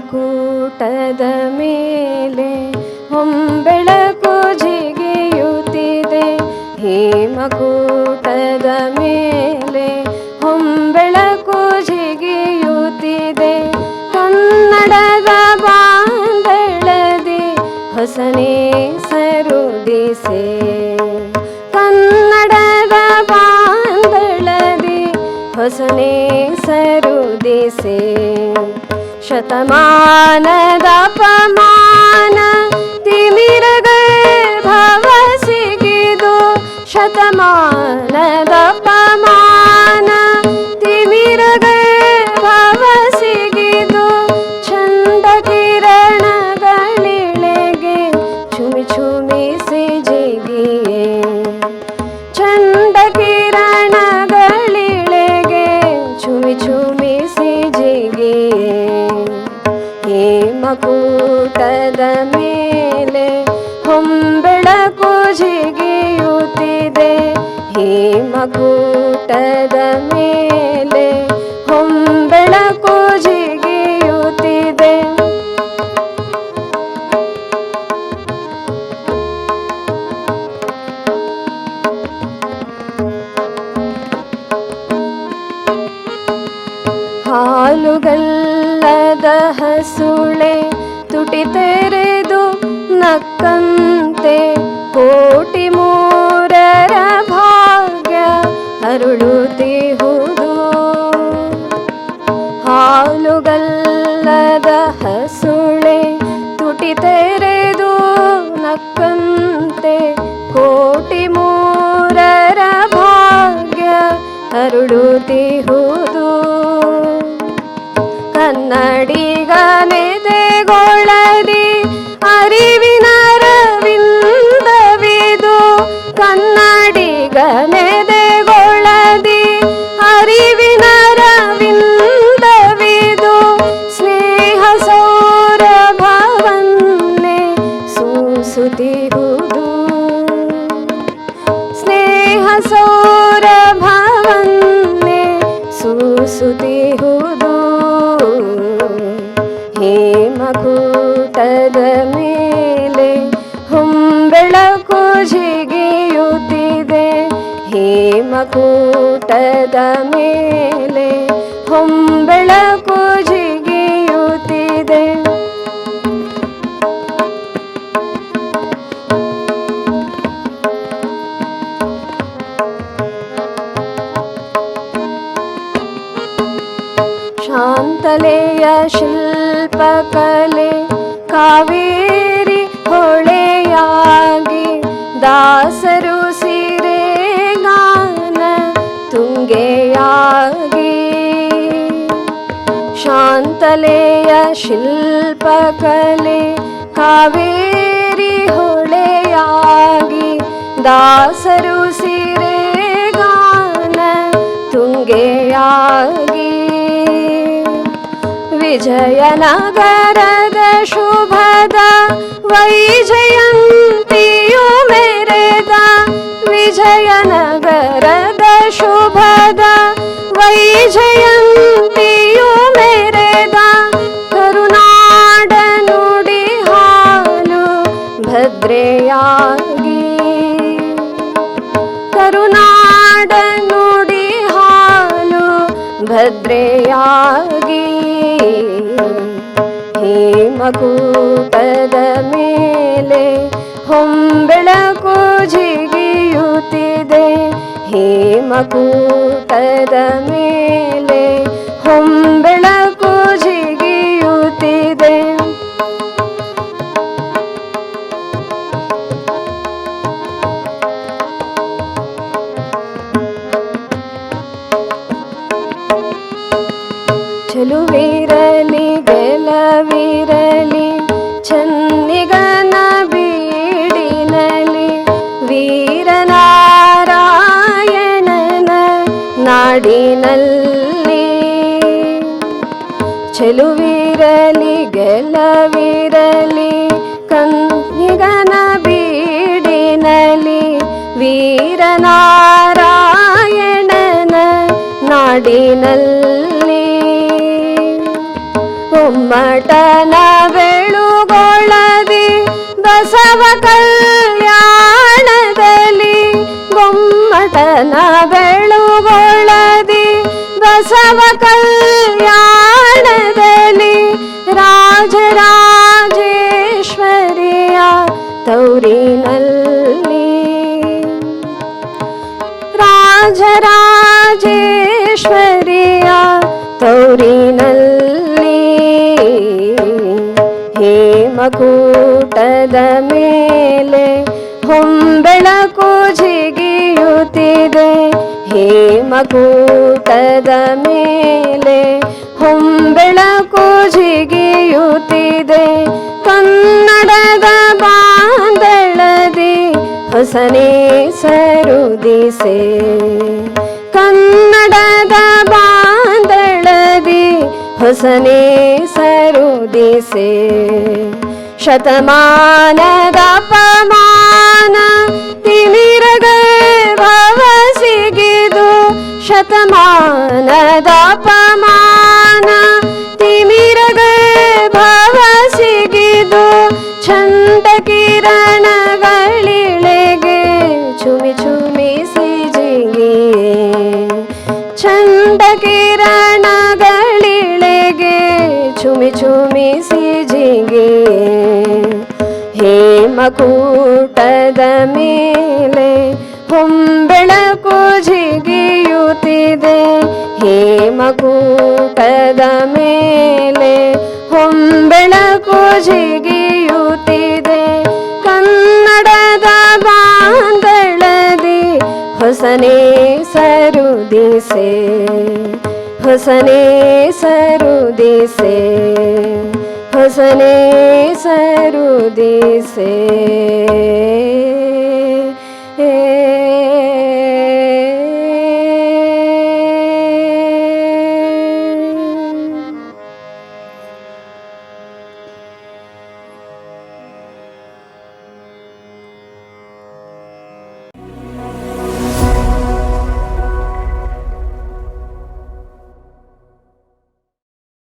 ಹೇಮಕೂಟದ ಮೇಲೆ ಹೊಂಬೆಳಕು ಜಿಗಿಯುತ್ತಿದೆ. ಹೇಮಕೂಟದ ಮೇಲೆ ಹೊಂಬೆಳಕು ಜಿಗಿಯುತ್ತಿದೆ. ಕನ್ನಡದ ಬಾಂದಳದಿ ಹೊಸನೇ ಸರುದಿಸೆ ಕನ್ನಡದ ಬಾಂಧಳದಿ ಹೊಸನೇ ಸರುದಿಸೆ शतमानदपमान तिमिरगर्भवसि तिमिर शतमानदपमान तिमिरगर्भवसि गिदो शतमान छुमि छुमि भवासि गिदो ಹೇಮಕೂಟದ ಮೇಲೆ ಹೊಂಬೆಳಕು ಜಿಗಿಯುತ್ತಿದೆ. ಹೇಮಕೂಟದ ಮೇಲೆ ಹೊಂಬೆಳಕು ಜಿಗಿಯುತ್ತಿದೆ. ಹಾಲುಗಲ್ಲದ ಹಸುಳೆ ನಕ್ಕಂತೆ ಕೋಟಿ ಮೂರರ ಭಾಗ್ಯ ಅರುಳುತ್ತಿಹುದು. ಹಾಲುಗಲ್ಲದ ಹಸುಳೆ ತುಟಿ ತೆರೆದು ನಕ್ಕಂತೆ ಕೋಟಿ ಮೂರರ ಭಾಗ್ಯ ಅರುಳುತ್ತಿಹುದು. ಕನ್ನಡಿಗನೆದೆಗೊಳದಿ ಹೇಮಕೂಟದ ಮೇಲೆ ಹೊಂಬೆಳಕು ಜಿಗಿಯುತ್ತಿದೆ ಶಾಂತಲೆಯ ಶಿಲ್ಪಕಲೆ ಕಾವೇರಿ ಹೊಳೆಯಾಗಿ ದಾಸರು ಶಾಂತಲೆಯ ಶಿಲ್ಪಕಲೆ ಕಾವೇರಿ ಹೊಳೆಯಾಗಿ ದಾಸರು ಸಿರೆ ಗಾನ ತುಂಗೆಯಾಗಿ ವಿಜಯನಗರದ ಶುಭದ ವೈಜಯಂತಿಯು ಮೆರೆದ ವಿಜಯನಗರದ ಭದ್ರೆಯಾಗಿ ಹೇಮಕೂಟದ ಮೇಲೆ ಹೊಂಬೆಳಕು ಜಿಗಿಯುತ್ತಿದೆ. ಹೇಮಕೂಟದ ಮೇಲೆ ಗೆಲುವಿರಲಿ ಗೆಲವಿರಲಿ ಚನ್ನಿಗನ ಬೀಡಿನಲಿ ವೀರನಾರಾಯಣನ ನಾಡಿನಲ್ಲಿ ಚೆಲುವಿರಲಿ ಗೆಲವಿರಲಿ ಕನ್ನಿಗನ ಬೀಡಿನಲಿ ವೀರನಾರಾಯಣನ ನಾಡಿನಲ್ಲಿ ಉಮ್ಮಟನ ಬೆಳುಗೊಳದಿ ಬಸವ ಕಲ್ಯಾಣದಲ್ಲಿ ಗೊಮ್ಮಟನ ಬೆಳುಗೊಳದಿ ಬಸವ ಕಲ್ಯಾಣದಲ್ಲಿ ಹೇಮಕೂಟದ ಮೇಲೆ ಹೊಂಬೆಳಕು ಜಿಗಿಯುತ್ತಿದೆ. ಹೇಮಕೂಟದ ಮೇಲೆ ಹೊಂಬೆಳಕು ಜಿಗಿಯುತ್ತಿದೆ. ಕನ್ನಡದ ಬಾಂದಳದಿ ಹೊಸನೇ ಸರುದಿಸೆ. ಕನ್ನಡದ ಬಾಂದಳದಿ ಹೊಸನೇ ಸರುದಿಸೆ. शतमानदपमान पमान ति निरदेव शतमानद ಹೇಮಕೂಟದ ಮೇಲೆ ಹೊಂಬೆಳಕು ಜಿಗಿಯುತ್ತಿದೆ. ಹೇಮಕೂಟದ ಮೇಲೆ ಹೊಂಬೆಳಕು ಜಿಗಿಯುತ್ತಿದೆ. ಕನ್ನಡದ ಬಾಂದಳದಿ ಹೊಸನೇ ಸರುದಿಸೆ ಹೊಸನೇ ಸರುದಿಸೆ. हसने सरुदी से।